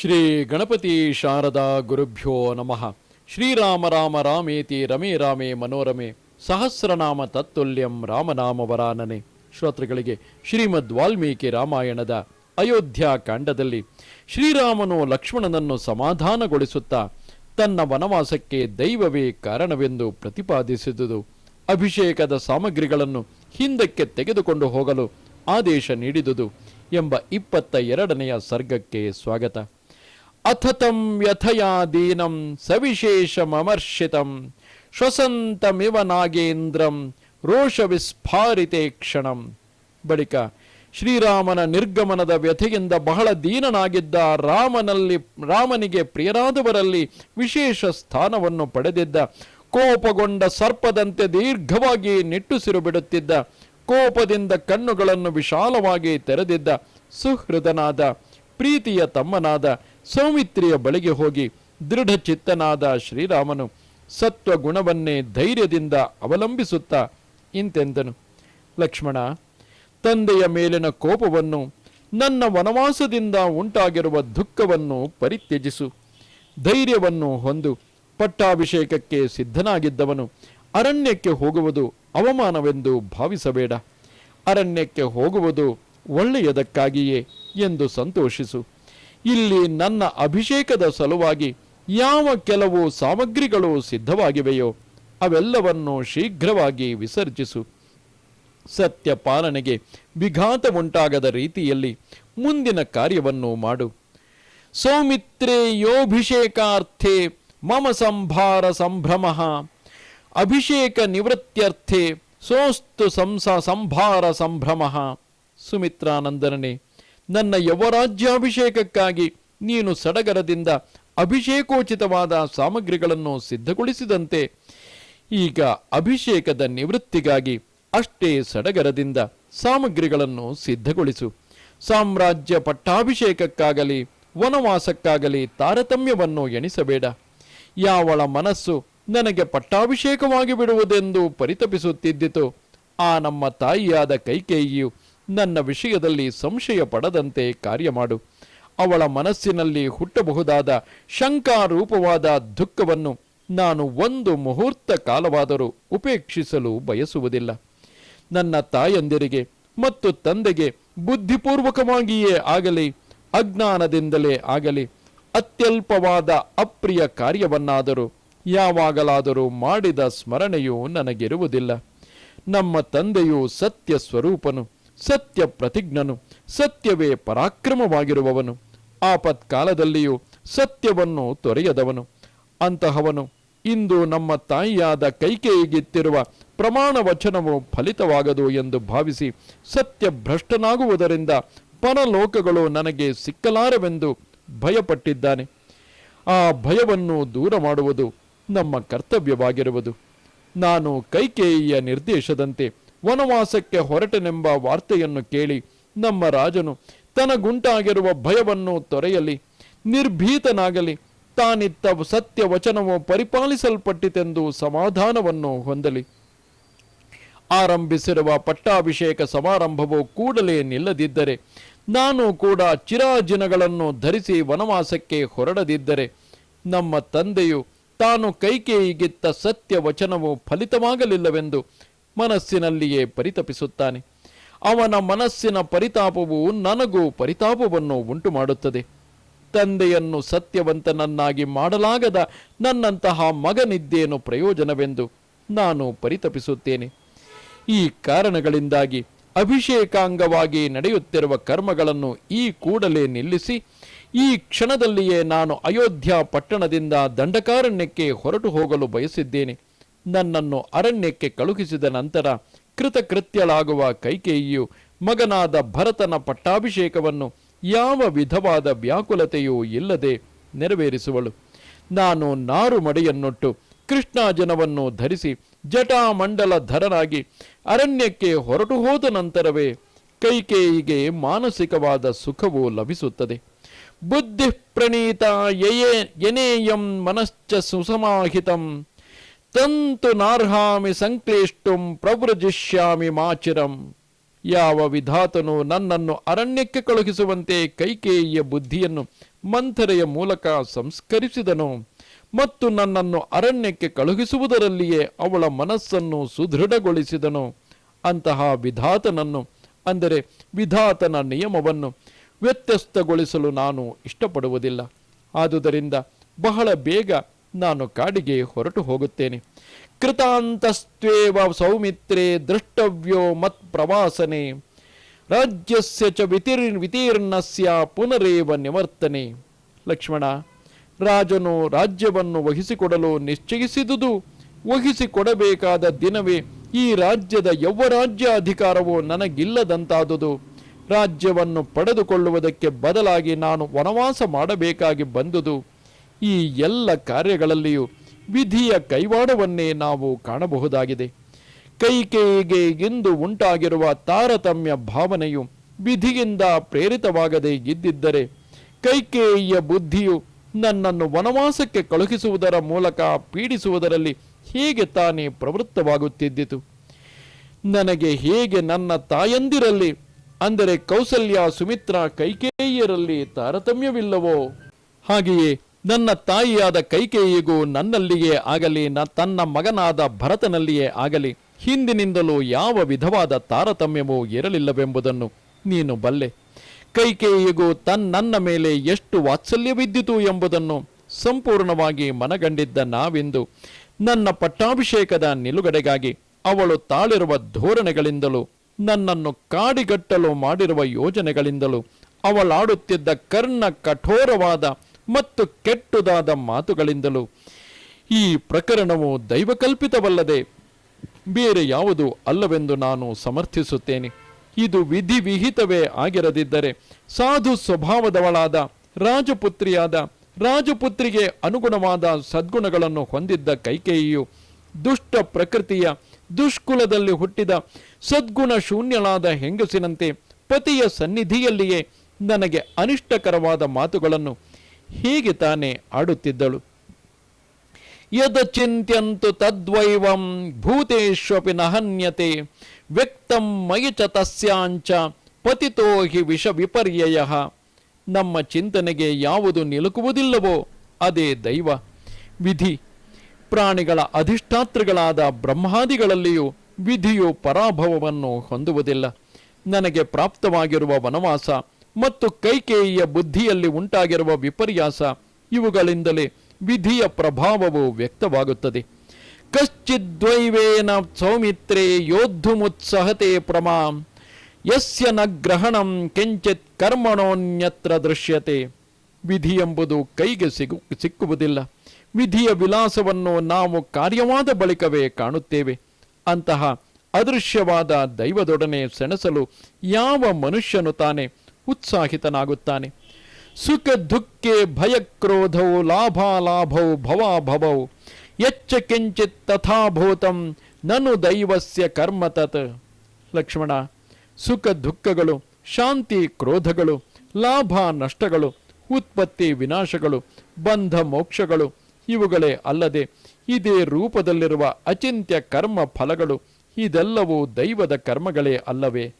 ಶ್ರೀ ಗಣಪತಿ ಶಾರದಾ ಗುರುಭ್ಯೋ ನಮಃ. ಶ್ರೀರಾಮ ರಾಮ ರಾಮೇತಿ ರಮೇ ರಾಮೇ ಮನೋರಮೆ. ಸಹಸ್ರನಾಮ ತತ್ತುಲ್ಯಂ ರಾಮನಾಮವರಾನನೆ. ಶ್ರೋತೃಗಳಿಗೆ ಶ್ರೀಮದ್ ವಾಲ್ಮೀಕಿ ರಾಮಾಯಣದ ಅಯೋಧ್ಯ ಕಾಂಡದಲ್ಲಿ ಶ್ರೀರಾಮನು ಲಕ್ಷ್ಮಣನನ್ನು ಸಮಾಧಾನಗೊಳಿಸುತ್ತಾ ತನ್ನ ವನವಾಸಕ್ಕೆ ದೈವವೇ ಕಾರಣವೆಂದು ಪ್ರತಿಪಾದಿಸಿದುದು. ಅಭಿಷೇಕದ ಸಾಮಗ್ರಿಗಳನ್ನು ಹಿಂದಕ್ಕೆ ತೆಗೆದುಕೊಂಡು ಹೋಗಲು ಆದೇಶ ನೀಡಿದುದು ಎಂಬ ಇಪ್ಪತ್ತ ಎರಡನೆಯ ಸರ್ಗಕ್ಕೆ ಸ್ವಾಗತ. ಅಥತಂ ಯಥಯಾ ದೀನಂ ಸವಿಶೇಷಮರ್ಷಿತಂ ಶ್ವಸಂತಮಿವ ನಾಗೇಂದ್ರಂ ರೋಷ ವಿಸ್ಫಾರಿತೆ ಕ್ಷಣಂ ಬಳಿಕ ಶ್ರೀರಾಮನ ನಿರ್ಗಮನದ ವ್ಯಥೆಯಿಂದ ಬಹಳ ದೀನನಾಗಿದ್ದ ರಾಮನಲ್ಲಿ ರಾಮನಿಗೆ ಪ್ರಿಯರಾದವರಲ್ಲಿ ವಿಶೇಷ ಸ್ಥಾನವನ್ನು ಪಡೆದಿದ್ದ, ಕೋಪಗೊಂಡ ಸರ್ಪದಂತೆ ದೀರ್ಘವಾಗಿ ನಿಟ್ಟುಸಿರು ಬಿಡುತ್ತಿದ್ದ ಕೋಪದಿಂದ ಕಣ್ಣುಗಳನ್ನು ವಿಶಾಲವಾಗಿ ತೆರೆದಿದ್ದ ಸುಹೃದನಾದ, ಪ್ರೀತಿಯ ತಮ್ಮನಾದ ಸೌಮಿತ್ರಿಯ ಬಳಿಗೆ ಹೋಗಿ ದೃಢಚಿತ್ತನಾದ ಶ್ರೀರಾಮನು ಸತ್ವ ಗುಣವನ್ನೇ ಧೈರ್ಯದಿಂದ ಅವಲಂಬಿಸುತ್ತಾ ಇಂತೆಂದನು. ಲಕ್ಷ್ಮಣ, ತಂದೆಯ ಮೇಲಿನ ಕೋಪವನ್ನು ನನ್ನ ವನವಾಸದಿಂದ ಉಂಟಾಗಿರುವ ದುಃಖವನ್ನು ಪರಿತ್ಯಜಿಸು. ಧೈರ್ಯವನ್ನು ಹೊಂದು ಪಟ್ಟಾಭಿಷೇಕಕ್ಕೆ ಸಿದ್ಧನಾಗಿದ್ದವನು ಅರಣ್ಯಕ್ಕೆ ಹೋಗುವುದು ಅವಮಾನವೆಂದು ಭಾವಿಸಬೇಡ. ಅರಣ್ಯಕ್ಕೆ ಹೋಗುವುದು ಒಳ್ಳೆಯದಕ್ಕಾಗಿಯೇ ಎಂದು ಸಂತೋಷಿಸು. ಇಲ್ಲಿ ನನ್ನ ಅಭಿಷೇಕದ ಸಲುವಾಗಿ ಯಾವ ಕೆಲವು ಸಾಮಗ್ರಿಗಳು ಸಿದ್ಧವಾಗಿವೆಯೋ ಅವೆಲ್ಲವನ್ನು ಶೀಘ್ರವಾಗಿ ವಿಸರ್ಜಿಸು. ಸತ್ಯ ಪಾಲನೆಗೆ ವಿಘಾತ ಉಂಟಾಗದ ರೀತಿಯಲ್ಲಿ ಮುಂದಿನ ಕಾರ್ಯವನ್ನು ಮಾಡು. ಸೌಮಿತ್ರೇ ಯೋಭಿಷೇಕಾರ್ಥೆ ಮಮ ಸಂಭಾರ ಸಂಭ್ರಮ. ಅಭಿಷೇಕ ನಿವೃತ್ತ್ಯರ್ಥೆ ಸೋಸ್ತು ಸಂಸ ಸಂಭಾರ ಸಂಭ್ರಮ. ಸುಮಿತ್ರಾನಂದನನೇ ನನ್ನ ಯವರಾಜ್ಯಾಭಿಷೇಕಕ್ಕಾಗಿ ನೀನು ಸಡಗರದಿಂದ ಅಭಿಷೇಕೋಚಿತವಾದ ಸಾಮಗ್ರಿಗಳನ್ನು ಸಿದ್ಧಗೊಳಿಸಿದಂತೆ ಈಗ ಅಭಿಷೇಕದ ನಿವೃತ್ತಿಗಾಗಿ ಅಷ್ಟೇ ಸಡಗರದಿಂದ ಸಾಮಗ್ರಿಗಳನ್ನು ಸಿದ್ಧಗೊಳಿಸು. ಸಾಮ್ರಾಜ್ಯ ಪಟ್ಟಾಭಿಷೇಕಕ್ಕಾಗಲಿ, ವನವಾಸಕ್ಕಾಗಲಿ ತಾರತಮ್ಯವನ್ನು ಎಣಿಸಬೇಡ. ಯಾವಳ ಮನಸ್ಸು ನನಗೆ ಪಟ್ಟಾಭಿಷೇಕವಾಗಿ ಬಿಡುವುದೆಂದು ಪರಿತಪಿಸುತ್ತಿದ್ದಿತು, ಆ ನಮ್ಮ ತಾಯಿಯಾದ ಕೈಕೇಯಿಯು ನನ್ನ ವಿಷಯದಲ್ಲಿ ಸಂಶಯ ಪಡದಂತೆ ಕಾರ್ಯ ಮಾಡು. ಅವಳ ಮನಸ್ಸಿನಲ್ಲಿ ಹುಟ್ಟಬಹುದಾದ ಶಂಕಾರೂಪವಾದ ದುಃಖವನ್ನು ನಾನು ಒಂದು ಮುಹೂರ್ತ ಕಾಲವಾದರೂ ಉಪೇಕ್ಷಿಸಲು ಬಯಸುವುದಿಲ್ಲ. ನನ್ನ ತಾಯಂದಿರಿಗೆ ಮತ್ತು ತಂದೆಗೆ ಬುದ್ಧಿಪೂರ್ವಕವಾಗಿಯೇ ಆಗಲಿ, ಅಜ್ಞಾನದಿಂದಲೇ ಆಗಲಿ, ಅತ್ಯಲ್ಪವಾದ ಅಪ್ರಿಯ ಕಾರ್ಯವನ್ನಾದರೂ, ಯಾವಾಗಲಾದರೂ ಮಾಡಿದ ಸ್ಮರಣೆಯೂ ನನಗಿರುವುದಿಲ್ಲ. ನಮ್ಮ ತಂದೆಯು ಸತ್ಯ ಸ್ವರೂಪನು. ಸತ್ಯ ಪ್ರತಿಜ್ಞನು ಸತ್ಯವೇ ಪರಾಕ್ರಮವಾಗಿರುವವನು. ಆಪತ್ಕಾಲದಲ್ಲಿಯೂ ಸತ್ಯವನ್ನು ತೊರೆಯದವನು. ಅಂತಹವನು, ಇಂದು ನಮ್ಮ ತಾಯಿಯಾದ ಕೈಕೇಯಿಗಿತ್ತಿರುವ ಪ್ರಮಾಣ ವಚನವು ಫಲಿತವಾಗದು ಎಂದು ಭಾವಿಸಿ ಸತ್ಯ ಭ್ರಷ್ಟನಾಗುವುದರಿಂದ ಪರಲೋಕಗಳು ನನಗೆ ಸಿಕ್ಕಲಾರವೆಂದು ಭಯಪಟ್ಟಿದ್ದಾನೆ. ಆ ಭಯವನ್ನು ದೂರ ಮಾಡುವುದು ನಮ್ಮ ಕರ್ತವ್ಯವಾಗಿರುವುದು. ನಾನು ಕೈಕೇಯಿಯ ನಿರ್ದೇಶದಂತೆ ವನವಾಸಕ್ಕೆ ಹೊರಟನೆಂಬ ವಾರ್ತೆಯನ್ನು ಕೇಳಿ ನಮ್ಮ ರಾಜನು ತನಗುಂಟಾಗಿರುವ ಭಯವನ್ನು ತೊರೆಯಲಿ, ನಿರ್ಭೀತನಾಗಲಿ, ತಾನಿತ್ತ ಸತ್ಯ ವಚನವು ಪರಿಪಾಲಿಸಲ್ಪಟ್ಟಿತೆಂದು ಸಮಾಧಾನವನ್ನು ಹೊಂದಲಿ. ಆರಂಭಿಸಿರುವ ಪಟ್ಟಾಭಿಷೇಕ ಸಮಾರಂಭವು ಕೂಡಲೇ ನಿಲ್ಲದಿದ್ದರೆ, ನಾನು ಕೂಡ ಚಿರಾಜಿನಗಳನ್ನು ಧರಿಸಿ ವನವಾಸಕ್ಕೆ ಹೊರಡದಿದ್ದರೆ, ನಮ್ಮ ತಂದೆಯು ತಾನು ಕೈಕೇಯಿಗಿತ್ತ ಸತ್ಯ ವಚನವು ಫಲಿತವಾಗಲಿಲ್ಲವೆಂದು ಮನಸ್ಸಿನಲ್ಲಿಯೇ ಪರಿತಪಿಸುತ್ತಾನೆ. ಅವನ ಮನಸ್ಸಿನ ಪರಿತಾಪವು ನನಗೂ ಪರಿತಾಪವನ್ನು ಉಂಟು ಮಾಡುತ್ತದೆ ತಂದೆಯನ್ನು ಸತ್ಯವಂತನನ್ನಾಗಿ ಮಾಡಲಾಗದ ನನ್ನಂತಹ ಮಗನಿದ್ದೇನು ಪ್ರಯೋಜನವೆಂದು ನಾನು ಪರಿತಪಿಸುತ್ತೇನೆ. ಈ ಕಾರಣಗಳಿಂದಾಗಿ ಅಭಿಷೇಕಾಂಗವಾಗಿ ನಡೆಯುತ್ತಿರುವ ಕರ್ಮಗಳನ್ನು ಈ ಕೂಡಲೇ ನಿಲ್ಲಿಸಿ, ಈ ಕ್ಷಣದಲ್ಲಿಯೇ ನಾನು ಅಯೋಧ್ಯ ಪಟ್ಟಣದಿಂದ ದಂಡಕಾರಣ್ಯಕ್ಕೆ ಹೊರಟು ಹೋಗಲು ಬಯಸಿದ್ದೇನೆ. ನನ್ನನ್ನು ಅರಣ್ಯಕ್ಕೆ ಕಳುಹಿಸಿದ ನಂತರ ಕೃತಕೃತ್ಯಳಾಗುವ ಕೈಕೇಯಿಯು ಮಗನಾದ ಭರತನ ಪಟ್ಟಾಭಿಷೇಕವನ್ನು ಯಾವ ವಿಧವಾದ ವ್ಯಾಕುಲತೆಯೂ ಇಲ್ಲದೆ ನೆರವೇರಿಸುವಳು. ನಾನು ನಾರು ಮಡೆಯನ್ನೊಟ್ಟು ಕೃಷ್ಣಾಜನವನ್ನು ಧರಿಸಿ ಜಟಾಮಂಡಲ ಧರನಾಗಿ ಅರಣ್ಯಕ್ಕೆ ಹೊರಟು ಹೋದ ನಂತರವೇ ಕೈಕೇಯಿಗೆ ಮಾನಸಿಕವಾದ ಸುಖವು ಲಭಿಸುತ್ತದೆ. ಬುದ್ಧಿ ಪ್ರಣೀತ ಯನೇಯಂ ಮನಶ್ಚ ಸುಸಮಾಹಿತಂ ತಂತು ನಾರ್ಹಾಮಿ ಸಂಕ್ಲೇಷ್ಟುಂ ಪ್ರವೃಜಿಷ್ಯಾಮಿ ಮಾಚಿರಂ. ಯಾವ ವಿಧಾತನು ನನ್ನನ್ನು ಅರಣ್ಯಕ್ಕೆ ಕಳುಹಿಸುವಂತೆ ಕೈಕೇಯಿಯ ಬುದ್ಧಿಯನ್ನು ಮಂಥರೆಯ ಮೂಲಕ ಸಂಸ್ಕರಿಸಿದನು ಮತ್ತು ನನ್ನನ್ನು ಅರಣ್ಯಕ್ಕೆ ಕಳುಹಿಸುವುದರಲ್ಲಿಯೇ ಅವಳ ಮನಸ್ಸನ್ನು ಸುದೃಢಗೊಳಿಸಿದನು. ಅಂತಹ ವಿಧಾತನನ್ನು, ಅಂದರೆ ವಿಧಾತನ ನಿಯಮವನ್ನು ವ್ಯತ್ಯಸ್ತಗೊಳಿಸಲು ನಾನು ಇಷ್ಟಪಡುವುದಿಲ್ಲ. ಆದುದರಿಂದ ಬಹಳ ಬೇಗ ನಾನು ಕಾಡಿಗೆ ಹೊರಟು ಹೋಗುತ್ತೇನೆ. ಕೃತಾಂತಸ್ತ್ವೇವ ಸೌಮಿತ್ರೇ ದ್ರಷ್ಟವ್ಯೋ ಮತ್ ಪ್ರವಾಸನೆ ರಾಜ್ಯಸ್ಯ ಚ ವಿತೀರ್ಣ ವಿತೀರ್ಣಸ್ಯ ಪುನರೇವ ನಿವರ್ತನೆ. ಲಕ್ಷ್ಮಣ, ರಾಜನು ರಾಜ್ಯವನ್ನು ವಹಿಸಿಕೊಡಲು ನಿಶ್ಚಯಿಸಿದುದು. ವಹಿಸಿಕೊಡಬೇಕಾದ ದಿನವೇ ಈ ರಾಜ್ಯದ ಯಾವ ರಾಜ್ಯ ಅಧಿಕಾರವೂ ನನಗಿಲ್ಲದಂತಾದುದು. ರಾಜ್ಯವನ್ನು ಪಡೆದುಕೊಳ್ಳುವುದಕ್ಕೆ ಬದಲಾಗಿ ನಾನು ವನವಾಸ ಮಾಡಬೇಕಾಗಿ ಬಂದುದು. ಈ ಎಲ್ಲ ಕಾರ್ಯಗಳಲ್ಲಿಯೂ ವಿಧಿಯ ಕೈವಾಡವನ್ನೇ ನಾವು ಕಾಣಬಹುದಾಗಿದೆ. ಕೈಕೇಯಿಗೆ ಇಂದು ಉಂಟಾಗಿರುವ ತಾರತಮ್ಯ ಭಾವನೆಯು ವಿಧಿಯಿಂದ ಪ್ರೇರಿತವಾಗದೆ ಇದ್ದಿದ್ದರೆ ಕೈಕೇಯಿಯ ಬುದ್ಧಿಯು ನನ್ನನ್ನು ವನವಾಸಕ್ಕೆ ಕಳುಹಿಸುವುದರ ಮೂಲಕ ಪೀಡಿಸುವುದರಲ್ಲಿ ಹೇಗೆ ತಾನೇ ಪ್ರವೃತ್ತವಾಗುತ್ತಿದ್ದಿತು? ನನಗೆ ಹೇಗೆ ನನ್ನ ತಾಯಂದಿರಲ್ಲಿ, ಅಂದರೆ ಕೌಸಲ್ಯ ಸುಮಿತ್ರ ಕೈಕೇಯಿಯರಲ್ಲಿ ತಾರತಮ್ಯವಿಲ್ಲವೋ? ಹಾಗೆಯೇ ನನ್ನ ತಾಯಿಯಾದ ಕೈಕೇಯಿಗೂ ನನ್ನಲ್ಲಿಯೇ ಆಗಲಿ, ನ ತನ್ನ ಮಗನಾದ ಭರತನಲ್ಲಿಯೇ ಆಗಲಿ, ಹಿಂದಿನಿಂದಲೂ ಯಾವ ವಿಧವಾದ ತಾರತಮ್ಯವೂ ಇರಲಿಲ್ಲವೆಂಬುದನ್ನು ನೀನು ಬಲ್ಲೆ. ಕೈಕೇಯಿಗೂ ತನ್ನನ್ನ ಮೇಲೆ ಎಷ್ಟು ವಾತ್ಸಲ್ಯವಿದ್ದಿತು ಎಂಬುದನ್ನು ಸಂಪೂರ್ಣವಾಗಿ ಮನಗಂಡಿದ್ದ ನಾವಿಂದು ನನ್ನ ಪಟ್ಟಾಭಿಷೇಕದ ನಿಲುಗಡೆಗಾಗಿ ಅವಳು ತಾಳಿರುವ ಧೋರಣೆಗಳಿಂದಲೂ, ನನ್ನನ್ನು ಕಾಡಿಗಟ್ಟಲು ಮಾಡಿರುವ ಯೋಜನೆಗಳಿಂದಲೂ ಅವಳಾಡುತ್ತಿದ್ದ ಕರ್ಣ ಕಠೋರವಾದ ಮತ್ತು ಕೆಟ್ಟುದಾದ ಮಾತುಗಳಿಂದಲೂ. ಈ ಪ್ರಕರಣವು ದೈವಕಲ್ಪಿತವಲ್ಲದೆ ಬೇರೆ ಯಾವುದು ಅಲ್ಲವೆಂದು ನಾನು ಸಮರ್ಥಿಸುತ್ತೇನೆ. ಇದು ವಿಧಿವಿಹಿತವೇ ಆಗಿರದಿದ್ದರೆ ಸಾಧು ಸ್ವಭಾವದವಳಾದ, ರಾಜಪುತ್ರಿಯಾದ, ರಾಜಪುತ್ರಿಗೆ ಅನುಗುಣವಾದ ಸದ್ಗುಣಗಳನ್ನು ಹೊಂದಿದ್ದ ಕೈಕೇಯಿಯು ದುಷ್ಟ ಪ್ರಕೃತಿಯ ದುಷ್ಕುಲದಲ್ಲಿ ಹುಟ್ಟಿದ ಸದ್ಗುಣ ಶೂನ್ಯಳಾದ ಹೆಂಗಸಿನಂತೆ ಪತಿಯ ಸನ್ನಿಧಿಯಲ್ಲಿಯೇ ನನಗೆ ಅನಿಷ್ಟಕರವಾದ ಮಾತುಗಳನ್ನು ಹೇಗೆ ತಾನೇ ಆಡುತ್ತಿದ್ದಳು. ಯದ ಚಿಂತ್ಯಂತು ತದ್ವೈವಂ ಭೂತೇಶ್ವಪಿ ನಹನ್ಯತೆ, ವ್ಯಕ್ತಂ ಮಯಿ ಚ ತಸ್ಯಾಂಚ ಪತಿತೋ ಹಿ ವಿಷ ವಿಪರ್ಯಯ. ನಮ್ಮ ಚಿಂತನೆಗೆ ಯಾವುದು ನಿಲುಕುವುದಿಲ್ಲವೋ ಅದೇ ದೈವ. ವಿಧಿ, ಪ್ರಾಣಿಗಳ ಅಧಿಷ್ಠಾತೃಗಳಾದ ಬ್ರಹ್ಮಾದಿಗಳಲ್ಲಿಯೂ ವಿಧಿಯು ಪರಾಭವವನ್ನು ಹೊಂದುವುದಿಲ್ಲ. ನನಗೆ ಪ್ರಾಪ್ತವಾಗಿರುವ ವನವಾಸ ಮತ್ತು ಕೈಕೇಯಿಯ ಬುದ್ಧಿಯಲ್ಲಿ ಉಂಟಾಗಿರುವ ವಿಪರ್ಯಾಸ ಇವುಗಳಿಂದಲೇ ವಿಧಿಯ ಪ್ರಭಾವವು ವ್ಯಕ್ತವಾಗುತ್ತದೆ. ಕಶ್ಚಿದ್ವೈವೇನ ಸೌಮಿತ್ರೇ ಯೋದ್ಧುಮುತ್ಸಹತೆ ಪ್ರಮಾ, ಯಸ್ಯ ನ ಗ್ರಹಣಂ ಕೆಂಚಿತ್ ಕರ್ಮಣೋನ್ಯತ್ರ ದೃಶ್ಯತೆ. ವಿಧಿ ಎಂಬುದು ಕೈಗೆ ಸಿಗು, ಸಿಕ್ಕುವುದಿಲ್ಲ. ವಿಧಿಯ ವಿಲಾಸವನ್ನು ನಾವು ಕಾರ್ಯವಾದ ಬಳಿಕವೇ ಕಾಣುತ್ತೇವೆ. ಅಂತಹ ಅದೃಶ್ಯವಾದ ದೈವದೊಡನೆ ಸೆಣಸಲು ಯಾವ ಮನುಷ್ಯನು ತಾನೇ ಉತ್ಸಾಹಿತನಾಗುತ್ತಾನೆ. ಸುಖ ದುಃಖೆ ಭಯಕ್ರೋಧೌ ಲಾಭಾಲಾಭೌ ಭವಾಭವೌ. ಎಚ್ಚ ಕಿಂಚಿತ್ ತಥಾಭೂತಂ ನನು ದೈವಸ್ಯ ಕರ್ಮ ತತ್. ಲಕ್ಷ್ಮಣ ಸುಖ ದುಃಖಗಳು ಶಾಂತಿ ಕ್ರೋಧಗಳು, ಲಾಭ ನಷ್ಟಗಳು, ಉತ್ಪತ್ತಿ ವಿನಾಶಗಳು, ಬಂಧ ಮೋಕ್ಷಗಳು, ಇವುಗಳೇ ಅಲ್ಲದೆ ಇದೇ ರೂಪದಲ್ಲಿರುವ ಅಚಿಂತ್ಯ ಕರ್ಮ ಫಲಗಳು, ಇದೆಲ್ಲವೂ ದೈವದ ಕರ್ಮಗಳೇ ಅಲ್ಲವೇ.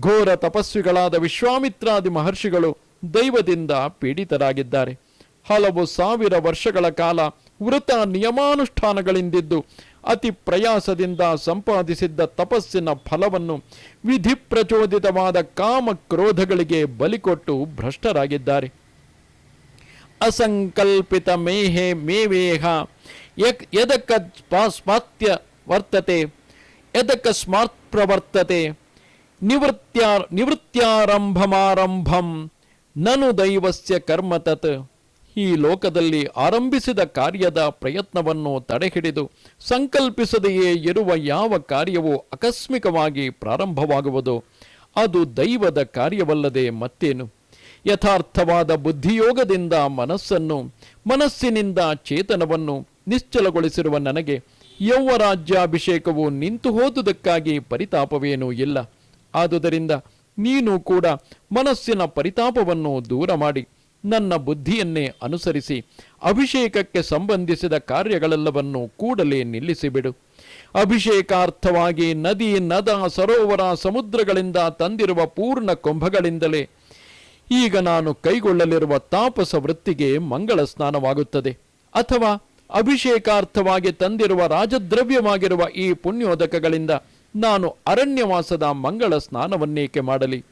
ಘೋರ ತಪಸ್ವಿಗಳಾದ ವಿಶ್ವಾಮಿತ್ರಾದಿ ಮಹರ್ಷಿಗಳು ದೈವದಿಂದ ಪೀಡಿತರಾಗಿದ್ದಾರೆ. ಹಲವು ಸಾವಿರ ವರ್ಷಗಳ ಕಾಲ ವೃತ ನಿಯಮಾನುಷ್ಠಾನಗಳಿಂದಿದ್ದು ಅತಿ ಪ್ರಯಾಸದಿಂದ ಸಂಪಾದಿಸಿದ್ದ ತಪಸ್ಸಿನ ಫಲವನ್ನು ವಿಧಿ ಪ್ರಚೋದಿತವಾದ ಕಾಮ ಕ್ರೋಧಗಳಿಗೆ ಬಲಿಕೊಟ್ಟು ಭ್ರಷ್ಟರಾಗಿದ್ದಾರೆ. ಅಸಂಕಲ್ಪಿತ ಮೇಹೆ ಮೇವೇಹ ಯಕ್ ಸ್ಮಾತ್ಯ ವರ್ತತೆ ಯದಕಸ್ಮಾತ್ ಪ್ರವರ್ತತೆ ನಿವೃತ್ತ್ಯಾ, ನಿವೃತ್ತ್ಯಾರಂಭಮಾರಂಭಂ ನನು ದೈವಸ್ಯ ಕರ್ಮ ತತ್. ಈ ಲೋಕದಲ್ಲಿ ಆರಂಭಿಸಿದ ಕಾರ್ಯದ ಪ್ರಯತ್ನವನ್ನು ತಡೆಹಿಡಿದು ಸಂಕಲ್ಪಿಸದೆಯೇ ಇರುವ ಯಾವ ಕಾರ್ಯವೂ ಆಕಸ್ಮಿಕವಾಗಿ ಪ್ರಾರಂಭವಾಗುವುದು, ಅದು ದೈವದ ಕಾರ್ಯವಲ್ಲದೆ ಮತ್ತೇನು? ಯಥಾರ್ಥವಾದ ಬುದ್ಧಿಯೋಗದಿಂದ ಮನಸ್ಸನ್ನು, ಮನಸ್ಸಿನಿಂದ ಚೇತನವನ್ನು ನಿಶ್ಚಲಗೊಳಿಸಿರುವ ನನಗೆ ಯೌವರಾಜ್ಯಾಭಿಷೇಕವು ನಿಂತು ಹೋದುದಕ್ಕಾಗಿ ಪರಿತಾಪವೇನೂ ಇಲ್ಲ. ಆದುದರಿಂದ ನೀನು ಕೂಡ ಮನಸ್ಸಿನ ಪರಿತಾಪವನ್ನು ದೂರ ಮಾಡಿ ನನ್ನ ಬುದ್ಧಿಯನ್ನೇ ಅನುಸರಿಸಿ ಅಭಿಷೇಕಕ್ಕೆ ಸಂಬಂಧಿಸಿದ ಕಾರ್ಯಗಳೆಲ್ಲವನ್ನು ಕೂಡಲೇ ನಿಲ್ಲಿಸಿಬಿಡು. ಅಭಿಷೇಕಾರ್ಥವಾಗಿ ನದಿ, ನದ, ಸರೋವರ, ಸಮುದ್ರಗಳಿಂದ ತಂದಿರುವ ಪೂರ್ಣ ಕುಂಭಗಳಿಂದಲೇ ಈಗ ನಾನು ಕೈಗೊಳ್ಳಲಿರುವ ತಾಪಸ ವೃತ್ತಿಗೆ ಮಂಗಳ ಸ್ನಾನವಾಗುತ್ತದೆ. ಅಥವಾ ಅಭಿಷೇಕಾರ್ಥವಾಗಿ ತಂದಿರುವ ರಾಜದ್ರವ್ಯವಾಗಿರುವ ಈ ಪುಣ್ಯೋದಕಗಳಿಂದ ನಾನು ಅರಣ್ಯವಾಸದ ಮಂಗಳ ಸ್ನಾನವನ್ನೇಕೆ ಮಾಡಲಿ?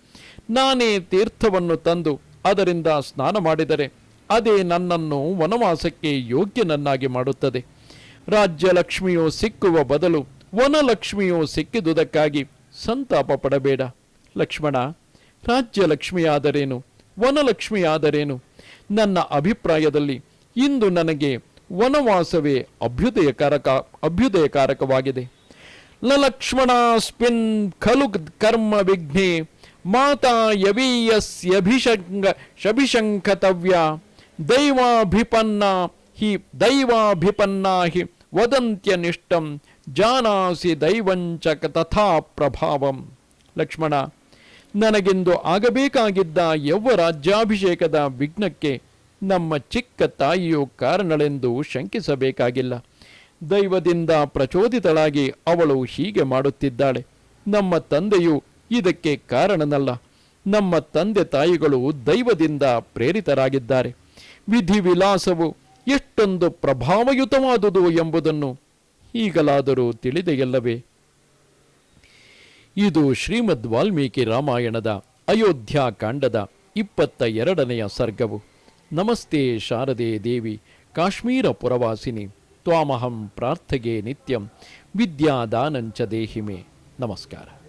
ನಾನೇ ತೀರ್ಥವನ್ನು ತಂದು ಅದರಿಂದ ಸ್ನಾನ ಮಾಡಿದರೆ ಅದೇ ನನ್ನನ್ನು ವನವಾಸಕ್ಕೆ ಯೋಗ್ಯನನ್ನಾಗಿ ಮಾಡುತ್ತದೆ. ರಾಜ್ಯಲಕ್ಷ್ಮಿಯು ಸಿಕ್ಕುವ ಬದಲು ವನಲಕ್ಷ್ಮಿಯು ಸಿಕ್ಕಿದುದಕ್ಕಾಗಿ ಸಂತಾಪ ಪಡಬೇಡ. ಲಕ್ಷ್ಮಣ, ರಾಜ್ಯಲಕ್ಷ್ಮಿಯಾದರೇನು? ವನಲಕ್ಷ್ಮಿಯಾದರೇನು? ನನ್ನ ಅಭಿಪ್ರಾಯದಲ್ಲಿ ಇಂದು ನನಗೆ ವನವಾಸವೇ ಅಭ್ಯುದಯಕಾರಕ ಅಭ್ಯುದಯಕಾರಕವಾಗಿದೆ. ಲಕ್ಷ್ಮಣಸ್ಮಿನ್ ಖಲು ಕರ್ಮ ವಿಘ್ನೆ ಮಾತಾ ಯವೀಯಸ್ಯಭಿಷಂಗ ಶಭಿಶಂಕತವ್ಯ ದೈವಾಭಿಪನ್ನ ಹಿ ದೈವಾಭಿಪನ್ನ ಹಿ ವದಂತ್ಯನಿಷ್ಟಂ ಜಾನಾಸಿ ದೈವಂಚಕ ತಥಾ ಪ್ರಭಾವಂ. ಲಕ್ಷ್ಮಣ, ನನಗೆಂದು ಆಗಬೇಕಾಗಿದ್ದ ಯೌವ ರಾಜ್ಯಾಭಿಷೇಕದ ವಿಘ್ನಕ್ಕೆ ನಮ್ಮ ಚಿಕ್ಕ ತಾಯಿಯು ಕಾರಣಳೆಂದು ಶಂಕಿಸಬೇಕಾಗಿಲ್ಲ. ದೈವದಿಂದ ಪ್ರಚೋದಿತಳಾಗಿ ಅವಳು ಹೀಗೆ ಮಾಡುತ್ತಿದ್ದಾಳೆ. ನಮ್ಮ ತಂದೆಯು ಇದಕ್ಕೆ ಕಾರಣನಲ್ಲ. ನಮ್ಮ ತಂದೆ ತಾಯಿಗಳು ದೈವದಿಂದ ಪ್ರೇರಿತರಾಗಿದ್ದಾರೆ. ವಿಧಿ ವಿಲಾಸವು ಎಷ್ಟೊಂದು ಪ್ರಭಾವಯುತವಾದುದು ಎಂಬುದನ್ನು ಈಗಲಾದರೂ ತಿಳಿದೆಯಲ್ಲವೇ? ಇದು ಶ್ರೀಮದ್ ವಾಲ್ಮೀಕಿ ರಾಮಾಯಣದ ಅಯೋಧ್ಯ ಕಾಂಡದ ಇಪ್ಪತ್ತ ಎರಡನೆಯ ಸರ್ಗವು. ನಮಸ್ತೆ ಶಾರದೆ ದೇವಿ, ಕಾಶ್ಮೀರ ಪುರವಾಸಿನಿ. ತ್ವಾಮಹಂ ಪ್ರಾರ್ಥಗೆ ನಿತ್ಯಂ ವಿದ್ಯಾದಾನಂಚ ದೇಹಿಮೆ. ನಮಸ್ಕಾರ.